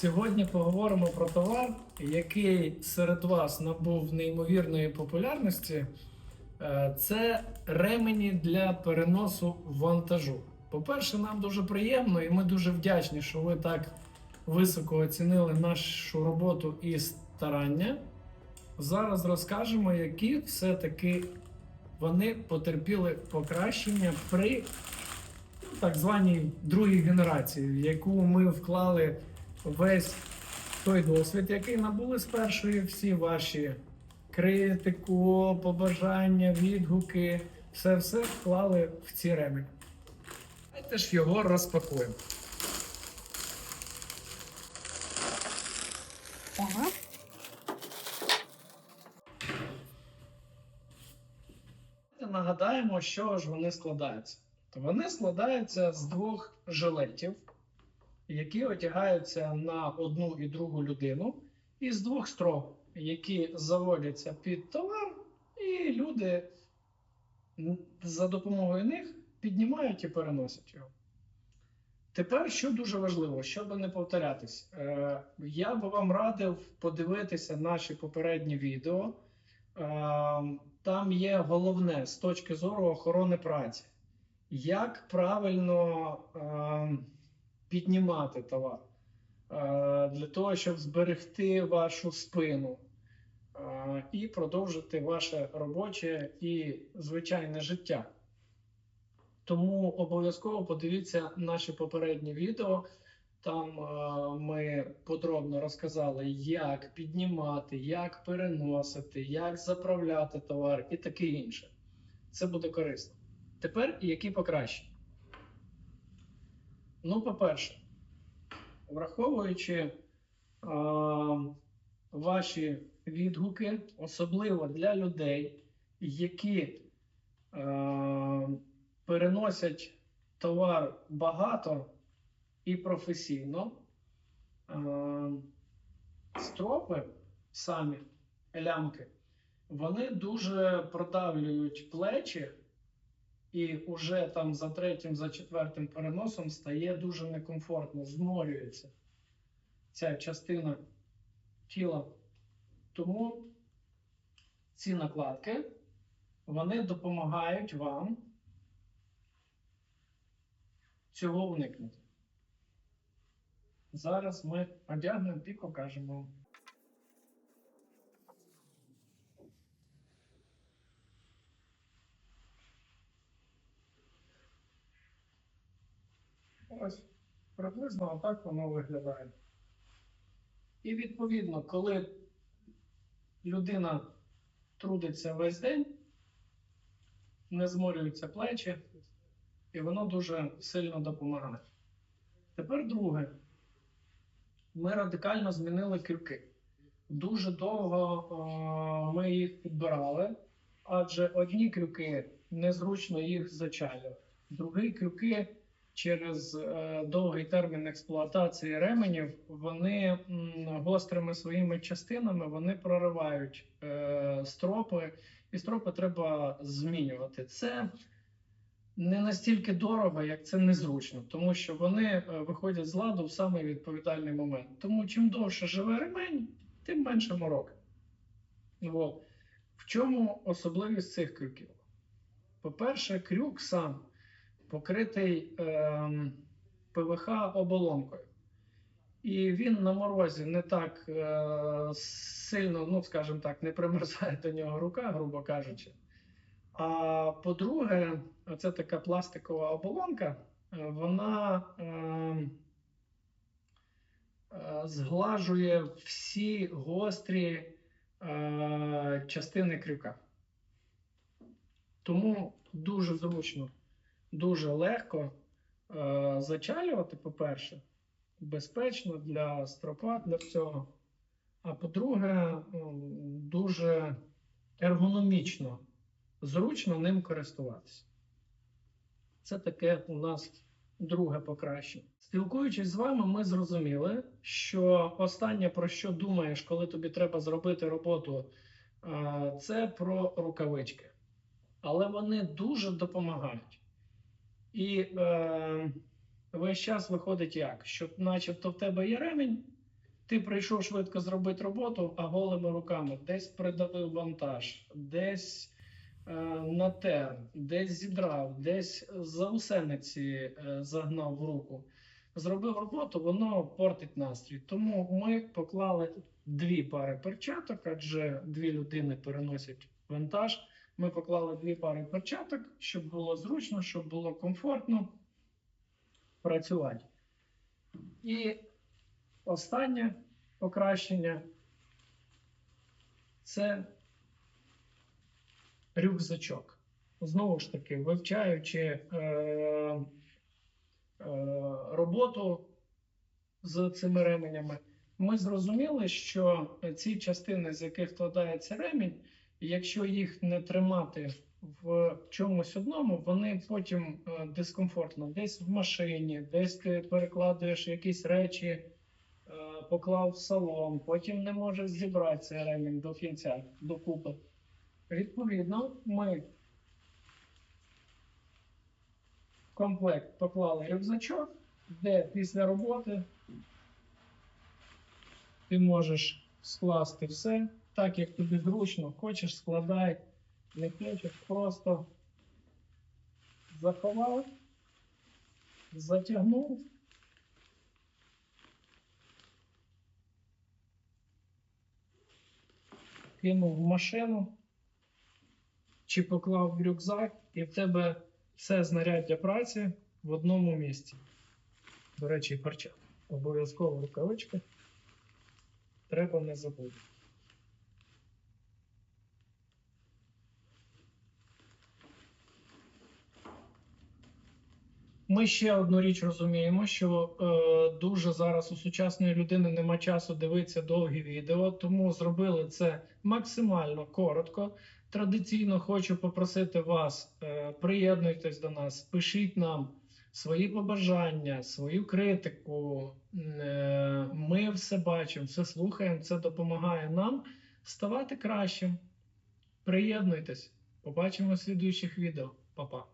Сьогодні поговоримо про товар, який серед вас набув неймовірної популярності. Е, Це ремені для переносу вантажу. По-перше, нам дуже приємно і ми дуже вдячні, що ви так високо оцінили нашу роботу і старання. Зараз розкажемо, які все-таки вони потерпіли покращення при ну, так званій другій генерації, в яку ми вклали весь той досвід, який набули з першої, всі ваші критику, побажання, відгуки, все все вклали в ці ремені. Давайте ж його розпакуємо. Так. Нагадаємо, що ж вони складаються. То вони складаються з двох жилетів, які одягаються на одну і другу людину, і з двох строк, які заводяться під товар, і люди за допомогою них піднімають і переносять його. Тепер, що дуже важливо, щоб не повторятись, е, я би вам радив подивитися наші попередні відео. Е, Там є головне з точки зору охорони праці, як правильно е, піднімати товар е, для того, щоб зберегти вашу спину е, і продовжити ваше робоче і звичайне життя. Тому обов'язково подивіться наші попередні відео. Там е, ми подробно розказали, як піднімати, як переносити, як заправляти товар і таке інше. Це буде корисно. Тепер які покращення? Ну, по-перше, враховуючи е, ваші відгуки, особливо для людей, які е, переносять товар багато і професійно. Е, Стропи самі лямки, вони дуже продавлюють плечі, і уже там за третім, за четвертим переносом стає дуже некомфортно, зморюється ця частина тіла. Тому ці накладки вони допомагають вам цього уникнути. Зараз ми одягнемо і покажемо. Приблизно отак воно виглядає. І відповідно, коли людина трудиться весь день, не зморюються плечі, і воно дуже сильно допомагає. Тепер друге ми радикально змінили крюки. Дуже довго е, ми їх підбирали, адже одні крюки незручно їх зачалювати. Другі крюки через е, довгий термін експлуатації ременів, вони гострими своїми частинами вони проривають е, стропи, і стропи треба змінювати. Це не настільки дорого, як це незручно, тому що вони е, виходять з ладу в самий відповідальний момент. Тому чим довше живе ремень, тим менше морок. В чому особливість цих крюків? По-перше, крюк сам покритий ем, ПВХ оболонкою. І він на морозі не так е, сильно, ну скажімо так, не примерзає до нього рука, грубо кажучи. А по-друге, це така пластикова оболонка, е, вона е, е, зглажує всі гострі е, частини крюка. Тому дуже зручно, дуже легко е, зачалювати, по-перше, безпечно для стропа, для всього. А по-друге, дуже ергономічно зручно ним користуватися. Це таке у нас друге покращення. Спілкуючись з вами, ми зрозуміли, що останнє про що думаєш, коли тобі треба зробити роботу, е, це про рукавички. Але вони дуже допомагають. І е, весь час виходить як? Що начебто в тебе є ремінь, Ти прийшов швидко зробити роботу, а голими руками десь придавив вантаж, десь е, натер, десь зідрав, десь заусениці е, загнав в руку. Зробив роботу, воно портить настрій. Тому ми поклали дві пари перчаток, адже дві людини переносять вантаж. Ми поклали дві пари перчаток, щоб було зручно, щоб було комфортно працювати. І останнє покращення це рюкзачок. Знову ж таки, вивчаючи е, е, роботу з цими ременями, ми зрозуміли, що ці частини, з яких складається ремінь, якщо їх не тримати в чомусь одному, вони потім е, дискомфортно. Десь в машині, десь ти перекладуєш якісь речі, е, поклав в салон, потім не можеш зібрати цей ремінь до кінця, докупи. Відповідно, ми комплект поклали рюкзачок, де після роботи ти можеш скласти все так, як тобі зручно. Хочеш складай, не хочеш, просто заховав, затягнув. Кинув в машину чи поклав в рюкзак, і в тебе все знаряддя праці в одному місці. До речі, і. Обов'язково рукавички. Треба не забути. Ми ще одну річ розуміємо, що е, дуже зараз у сучасної людини нема часу дивитися довгі відео, тому зробили це максимально коротко. Традиційно хочу попросити вас, е, приєднуйтесь до нас, пишіть нам свої побажання, свою критику. Е, ми все бачимо, все слухаємо, це допомагає нам ставати кращим. Приєднуйтесь, побачимо в слідуючих відео. Па-па.